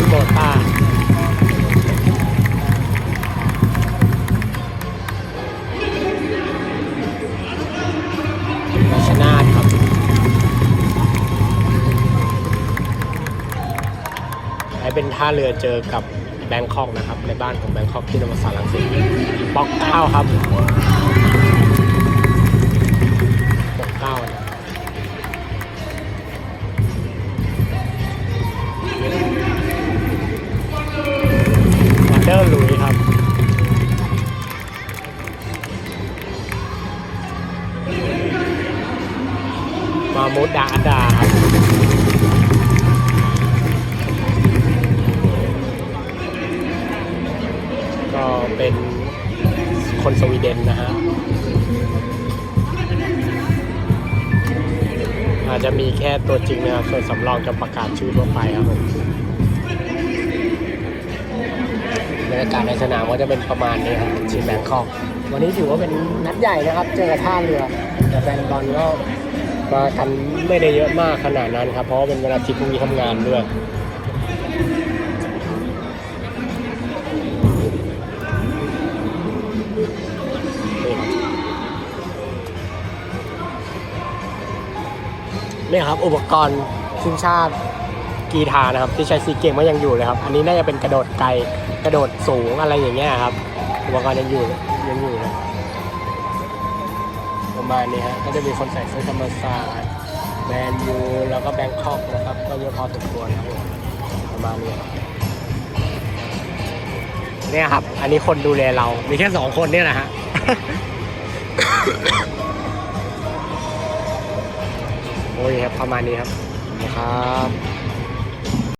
นโบสาชนาครับ ใช้เป็นท่าเรือเจอกับแบงคอกนะครับ ในบ้านของแบงคอกที่นมสารลังสิตบล็อกเก้าครับ อร์ลุยครับ มามุดดาอาดาครับก็เป็นคนสวีเดนนะฮะอาจจะมีแค่ตัวจริงนะครับส่วนสำรองจะประกาศชื่อทั่วไปครับผม รยากาศในสนามก็จะเป็นประมาณนี้ครับทีมแบงคอกวันนี้ถือว่าเป็นนัดใหญ่นะครับ เจอกับท่าเรือ แต่แฟนบอลก็มากันไม่ได้เยอะมากขนาดนั้นครับ เพราะเป็นเวลาที่พรุ่งนี้ทำงานด้วยนี่ครับ อุปกรณ์ทีมชาติ กีฬานะครับที่ใช้ซีเกมก็ยังอยู่เลยครับ อันนี้น่าจะเป็นกระโดดไกลกระโดดสูงอะไรอย่างเงี้ยครับอุปกรณ์ยังอยู่ยังอยู่เลยประมาณนี้ฮะก็จะมีคนใส่เสื้อธรรมศาสตร์แมนยูแล้วก็แบงคอกนะครับ ก็เยอะพอสมควรครับประมาณนี้เนี่ยครับ อันนี้คนดูแลเรา มีแค่สองคนเนี่ยนะฮะโอ้ยครับประมาณนี้ครับนะครับ